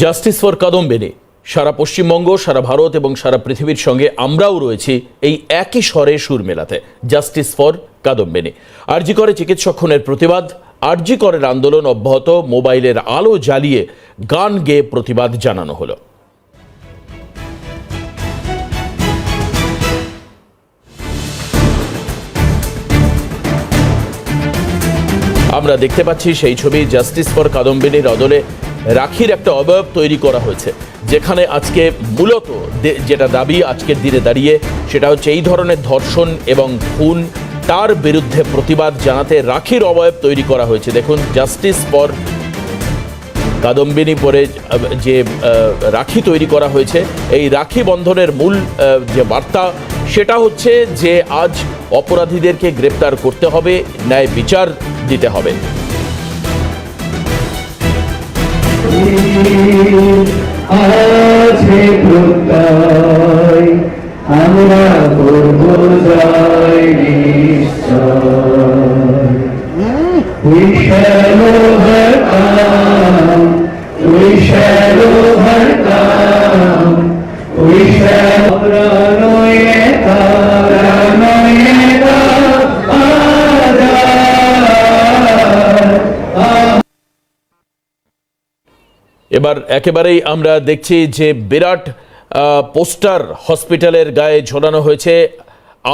Justice for কাদম্বেনে। সারা পশ্চিমবঙ্গ, সারা ভারত এবং সারা পৃথিবীর সঙ্গে আমরাও রয়েছি এই একই স্বরে সুর মেলাতে। Justice for কাদম্বেনে। আরজি করে চিকিৎসক খুনের প্রতিবাদ, আরজি করের আন্দোলন অব্যাহত, মোবাইলের আলো জ্বালিয়ে গান গেয়ে প্রতিবাদ জানানো হলো। আমরা দেখতে পাচ্ছি সেই ছবি, জাস্টিস ফর কাদম্বিনীর অদলে রাখির একটা অবয়ব তৈরি করা হয়েছে। যেখানে আজকে মূলত যেটা দাবি আজকের দিনে দাঁড়িয়ে, সেটা হচ্ছে এই ধরনের ধর্ষণ এবং খুন, তার বিরুদ্ধে প্রতিবাদ জানাতে রাখির অবয়ব তৈরি করা হয়েছে। দেখুন, জাস্টিস ফর কাদম্বিনী পরে যে রাখি তৈরি করা হয়েছে, এই রাখি বন্ধনের মূল যে বার্তা, সেটা হচ্ছে যে আজ অপরাধীদেরকে গ্রেপ্তার করতে হবে, ন্যায় বিচার দিতে হবে। আছে প্রত্যয় আমরা করব জয় নিশ্চয়। We shall এবার একেবারেই আমরা দেখছি যে বিরাট পোস্টার হসপিটালের গায়ে ঝোলানো হয়েছে।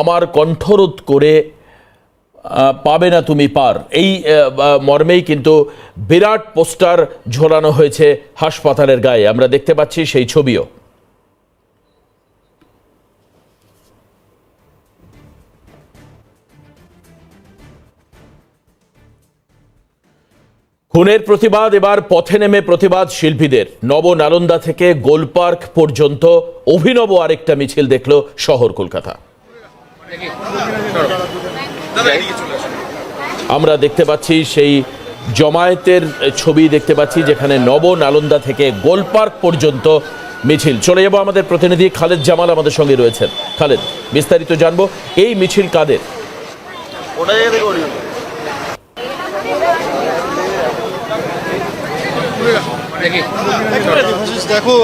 আমার কণ্ঠরোধ করে পাবে না তুমি পার। এই মর্মেই কিন্তু বিরাট পোস্টার ঝোলানো হয়েছে হাসপাতালের গায়ে। আমরা দেখতে পাচ্ছি সেই ছবিও। খুনের প্রতিবাদ, এবার পথে নেমে প্রতিবাদ শিল্পীদের। নব নালন্দা থেকে গোলপার্ক পর্যন্ত অভিনব আরেকটা মিছিল দেখল শহর কলকাতা। আমরা দেখতে পাচ্ছি সেই জমায়েতের ছবি দেখতে পাচ্ছি, যেখানে নব নালন্দা থেকে গোলপার্ক পর্যন্ত মিছিল। চলে যাব আমাদের প্রতিনিধি খালেদ জামাল আমাদের সঙ্গে রয়েছেন। খালেদ, বিস্তারিত জানব, এই মিছিল কাদের জায়গা থেকে ওরি একেবারে দেবাশিস, দেখো।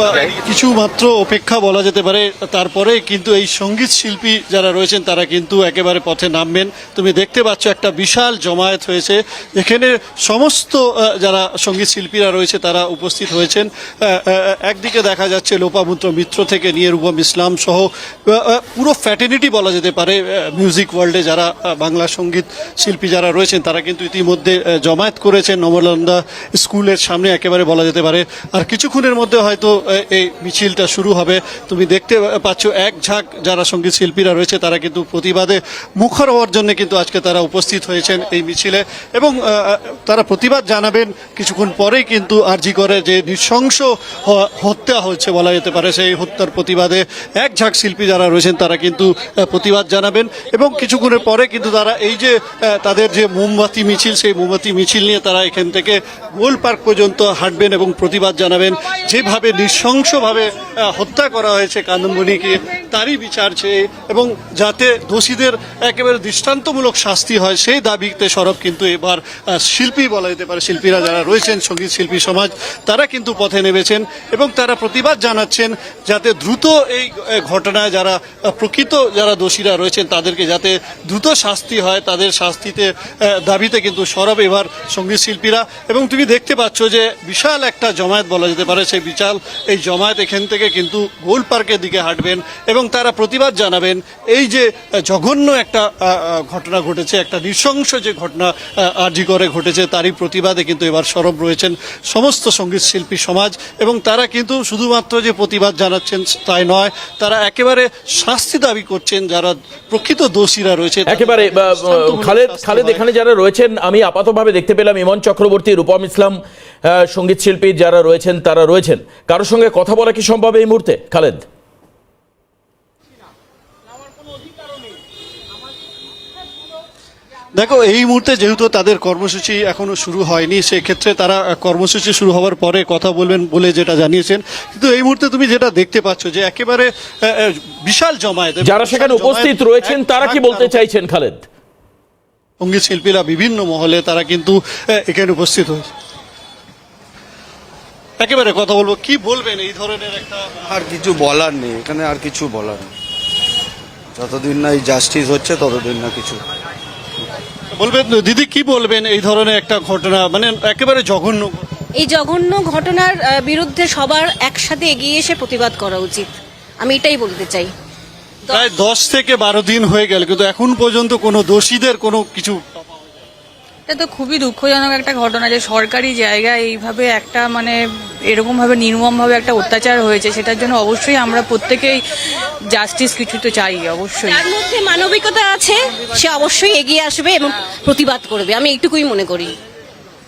কিছু মাত্র অপেক্ষা বলা যেতে পারে। তারপরে কিন্তু এই সংগীত শিল্পী যারা রয়েছেন তারা কিন্তু একেবারে পথে নামবেন। তুমি দেখতে পাচ্ছ একটা বিশাল জমায়েত হয়েছে। এখানে সমস্ত যারা সংগীত শিল্পীরা রয়েছে তারা উপস্থিত হয়েছেন। একদিকে দেখা যাচ্ছে লোপামুদ্র মিত্র থেকে নিয়ে রূপম ইসলাম সহ পুরো ফ্যাটেনিটি বলা যেতে পারে মিউজিক ওয়ার্ল্ডে যারা বাংলা সংগীত শিল্পী যারা রয়েছেন তারা কিন্তু ইতিমধ্যে জমায়েত করেছেন। নবলন্দা স্কুলের সামনে একেবারে বলা যেতে পারে আর কিছুক্ষণের মধ্যে হয়তো এই মিছিলটা শুরু হবে। তুমি দেখতে পাচ্ছ এক ঝাঁক যারা সংগীত শিল্পীরা রয়েছে, তারা কিন্তু প্রতিবাদে মুখর হওয়ার জন্য কিন্তু আজকে তারা উপস্থিত হয়েছেন এই মিছিলে। এবং তারা প্রতিবাদ জানাবেন কিছুক্ষণ পরেই কিন্তু আরজি করে যে নৃশংস হত্যা হচ্ছে বলা যেতে পারে সেই হত্যার প্রতিবাদে। এক ঝাঁক শিল্পী যারা রয়েছেন, তারা কিন্তু প্রতিবাদ জানাবেন। এবং কিছুক্ষণের পরে কিন্তু তারা এই যে তাদের যে মোমবাতি মিছিল, সেই মোমবাতি মিছিল নিয়ে তারা এখান থেকে গোল পার্ক পর্যন্ত হাঁটবেন এবং প্রতিবাদ জানাবেন। যেভাবে নৃশংসভাবে হত্যা করা হয়েছে কাদম্বনীকে তারই বিচার চেয়ে এবং যাতে দোষীদের একেবারে দৃষ্টান্তমূলক শাস্তি হয়, সেই দাবিতে সরব কিন্তু এবার শিল্পী বলা যেতে পারে। শিল্পীরা যারা রয়েছেন, সংগীত শিল্পী সমাজ, তারা কিন্তু পথে নেমেছেন এবং তারা প্রতিবাদ জানাচ্ছেন যাতে দ্রুত এই ঘটনায় যারা প্রকৃত যারা দোষীরা রয়েছেন, তাদেরকে যাতে দ্রুত শাস্তি হয়, তাদের শাস্তিতে দাবিতে কিন্তু সরব এবার সংগীত শিল্পীরা। এবং তুমি দেখতে পাচ্ছ যে বিশাল একটা জমায়েত বলা যেতে পারে সেই বিশাল এই জমায়েত এখান থেকে কিন্তু গোল পার্কের দিকে হাঁটবেন এবং তারা প্রতিবাদ জানাবেন এই যে জঘন্য একটা ঘটনা ঘটেছে একটা নৃশংস যে ঘটনা আরজি করে ঘটেছে তারই প্রতিবাদে কিন্তু এবার সরব রয়েছেন সমস্ত সংগীত শিল্পী সমাজ এবং তারা কিন্তু শুধুমাত্র যে প্রতিবাদ জানাচ্ছেন তাই নয় তারা একেবারে শাস্তি দাবি করছেন যারা প্রকৃত দোষীরা রয়েছে একেবারে খালেদ খালেদ এখানে যারা রয়েছেন আমি আপাতভাবে দেখতে পেলাম ইমন চক্রবর্তী রূপম ইসলাম সংগীত শিল্পী যারা রয়েছেন তারা রয়েছেন। কারোর সঙ্গে কথা বলা কি সম্ভব এই মুহূর্তে? খালেদ। দেখো এই মুহূর্তে যেহেতু তাদের কর্মসূচি এখনও শুরু হয়নি সেক্ষেত্রে তারা কর্মসূচি শুরু হওয়ার পরে কথা বলবেন বলে যেটা জানিয়েছেন। কিন্তু এই মুহূর্তে তুমি যেটা দেখতে পাচ্ছ যে একেবারে বিশাল জমায়েত যারা সেখানে উপস্থিত রয়েছেন তারা কি বলতে চাইছেন খালেদ? সংগীত শিল্পীরা বিভিন্ন মহলে তারা কিন্তু এখানে উপস্থিত হয়েছে। একেবারে কথা বলব কি বলবেন এই ধরনের একটা আর কিছু বলার নেই এখানে আর কিছু বলার নেই। যতদিন না এই জাস্টিস হচ্ছে ততদিন না কিছু। বলবেন দিদি কি বলবেন এই ধরনের একটা ঘটনা? মানে একেবারে জঘন্য এই জঘন্য ঘটনার বিরুদ্ধে সবার একসাথে এগিয়ে এসে প্রতিবাদ করা উচিত। আমি এটাই বলতে চাই। প্রায় দশ থেকে বারো দিন হয়ে গেল কিন্তু এখন পর্যন্ত কোনো দোষীদের কোনো কিছু এটা তো খুবই দুঃখজনক একটা ঘটনা যে সরকারি জায়গায় এইভাবে একটা মানে এরকমভাবে নির্মমভাবে একটা অত্যাচার হয়েছে, সেটার জন্য অবশ্যই আমরা প্রত্যেকেই জাস্টিস কিছু তো চাই, অবশ্যই। তার মধ্যে মানবিকতা আছে, সে অবশ্যই এগিয়ে আসবে এবং প্রতিবাদ করবে, আমি এইটুকুই মনে করি।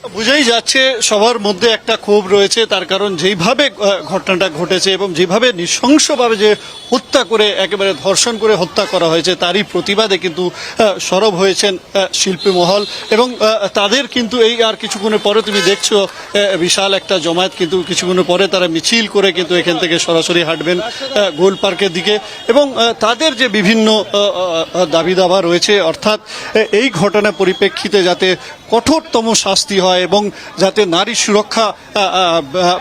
বুঝাই যাচ্ছে, সবার মধ্যে একটা ক্ষোভ রয়েছে, তার কারণ যেইভাবে ঘটনাটা ঘটেছে এবং যেভাবে নৃশংসভাবে যে হত্যা করে, একেবারে ধর্ষণ করে হত্যা করা হয়েছে, তারই প্রতিবাদে কিন্তু সরব হয়েছেন শিল্পী মহল। এবং তাদের কিন্তু এই আর কিছুক্ষণের পরে তুমি দেখছ বিশাল একটা জমায়েত কিন্তু কিছুক্ষণের পরে তারা মিছিল করে কিন্তু এখান থেকে সরাসরি হাঁটবেন গোল পার্কের দিকে। এবং তাদের যে বিভিন্ন দাবি দাবা রয়েছে, অর্থাৎ এই ঘটনা পরিপ্রেক্ষিতে যাতে কঠোরতম শাস্তি হয় এবং যাতে নারী সুরক্ষা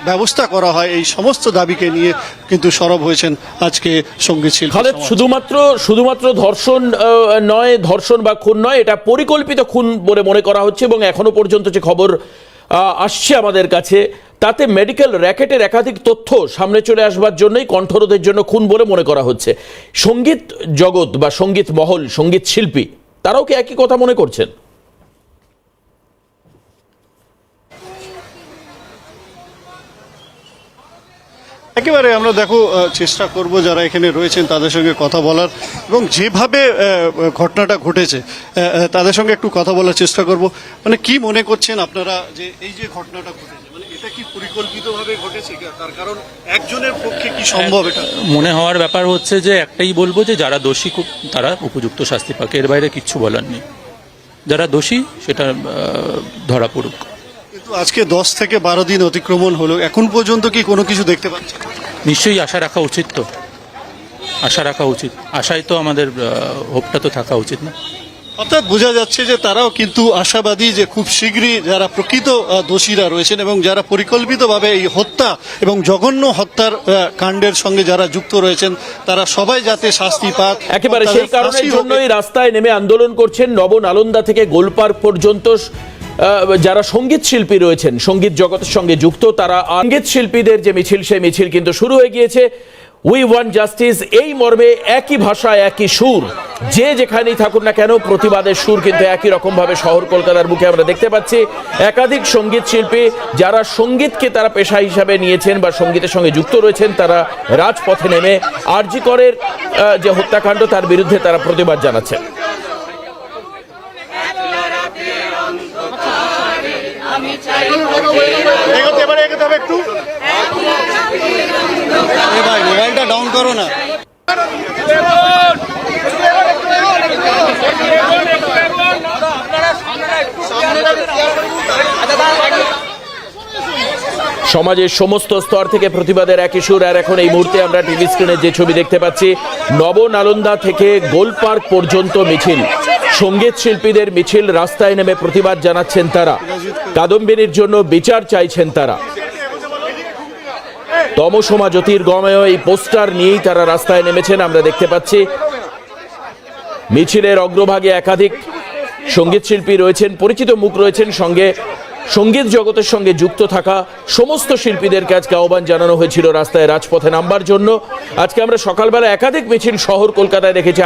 ব্যবস্থা করা হয় এই সমস্ত দাবিকে নিয়ে কিন্তু সরব হয়েছেন আজকে সংগীত শিল্পী খালেদ শুধুমাত্র শুধুমাত্র ধর্ষণ নয় ধর্ষণ বা খুন নয় এটা পরিকল্পিত খুন বলে মনে করা হচ্ছে এবং এখনও পর্যন্ত যে খবর আসছে আমাদের কাছে তাতে মেডিকেল র্যাকেটের একাধিক তথ্য সামনে চলে আসবার জন্যই কণ্ঠরোধের জন্য খুন বলে মনে করা হচ্ছে। সংগীত জগৎ বা সংগীত মহল সংগীত শিল্পী তারাও কি একই কথা মনে করছেন? একেবারে আমরা দেখো চেষ্টা করব যারা এখানে রয়েছেন তাদের সঙ্গে কথা বলার এবং যেভাবে ঘটনাটা ঘটেছে তাদের সঙ্গে একটু কথা বলার চেষ্টা করব। মানে কি মনে করছেন আপনারা যে এই যে ঘটনাটা ঘটেছে? মানে এটা কি পরিকল্পিতভাবে ঘটেছে? তার কারণ একজনের পক্ষে কি সম্ভব এটা? মনে হওয়ার ব্যাপার হচ্ছে যে একটাই বলব যে যারা দোষী তারা উপযুক্ত শাস্তি পাক এর বাইরে কিচ্ছু বলার নেই। যারা দোষী সেটা ধরা পড়ুক। কিন্তু আজকে দশ থেকে বারো দিন অতিক্রমণ হলো এখন পর্যন্ত কি কোনো কিছু দেখতে পাচ্ছেন? নিশ্চয়ই আশা রাখা উচিত তো। আশা রাখা উচিত। আশায় তো আমাদের হোপটা তো থাকা উচিত না। অর্থাৎ বোঝা যাচ্ছে যে তারাও কিন্তু আশাবাদী যে খুব শীঘ্রই যারা প্রকৃত দোষীরা রয়েছেন এবং যারা পরিকল্পিতভাবে এই হত্যা এবং জঘন্য হত্যার কাণ্ডের সঙ্গে যারা যুক্ত রয়েছেন তারা সবাই যাতে শাস্তি পাক একেবারে সেই কারণের জন্যই রাস্তায় নেমে আন্দোলন করছেন নব নালন্দা থেকে গোলপার্ক পর্যন্ত। যারা সংগীত শিল্পী রয়েছেন, সংগীত জগতের সঙ্গে যুক্ত, তারা সংগীত শিল্পীদের যে মিছিল, সেই মিছিল কিন্তু শুরু হয়ে গিয়েছে। উই ওয়ান জাস্টিস এই মর্মে একই ভাষায় একই সুর। যে যেখানেই থাকুন না কেন, প্রতিবাদের সুর কিন্তু একই রকম ভাবে শহর কলকাতার বুকে আমরা দেখতে পাচ্ছি। একাধিক সংগীত শিল্পী যারা সঙ্গীতকে তারা পেশা হিসাবে নিয়েছেন বা সঙ্গীতের সঙ্গে যুক্ত রয়েছেন, তারা রাজপথে নেমে আরজি করের যে হত্যাকাণ্ড, তার বিরুদ্ধে তারা প্রতিবাদ জানাচ্ছেন। এগোতে এবারে এগোতে হবে একটু। এ ভাই মোবাইলটা ডাউন করো না। সমাজের সমস্ত স্তর থেকে প্রতিবাদের একই সুর আর এখন এই মুহূর্তে আমরা টিভি স্ক্রিনে যে ছবি দেখতে পাচ্ছি নবনালন্দা থেকে গোল পার্ক পর্যন্ত মিছিল। সংগীত শিল্পীদের মিছিল রাস্তায় নেমে প্রতিবাদ জানাচ্ছেন তারা। কাদম্বিনীর জন্য বিচার চাইছেন তারা। তমসমা জ্যোতির্গময় এই পোস্টার নিয়েই তারা রাস্তায় নেমেছেন, আমরা দেখতে পাচ্ছি। মিছিলের অগ্রভাগে একাধিক সংগীত শিল্পী রয়েছেন, পরিচিত মুখ রয়েছেন সঙ্গে। সংগীত জগতের সঙ্গে যুক্ত থাকা সমস্ত শিল্পীদেরকে আজকে আহ্বান জানানো হয়েছিল রাস্তায় রাজপথে নামবার জন্য। আজকে আমরা সকালবেলা একাধিক মিছিল শহর কলকাতায় দেখেছি।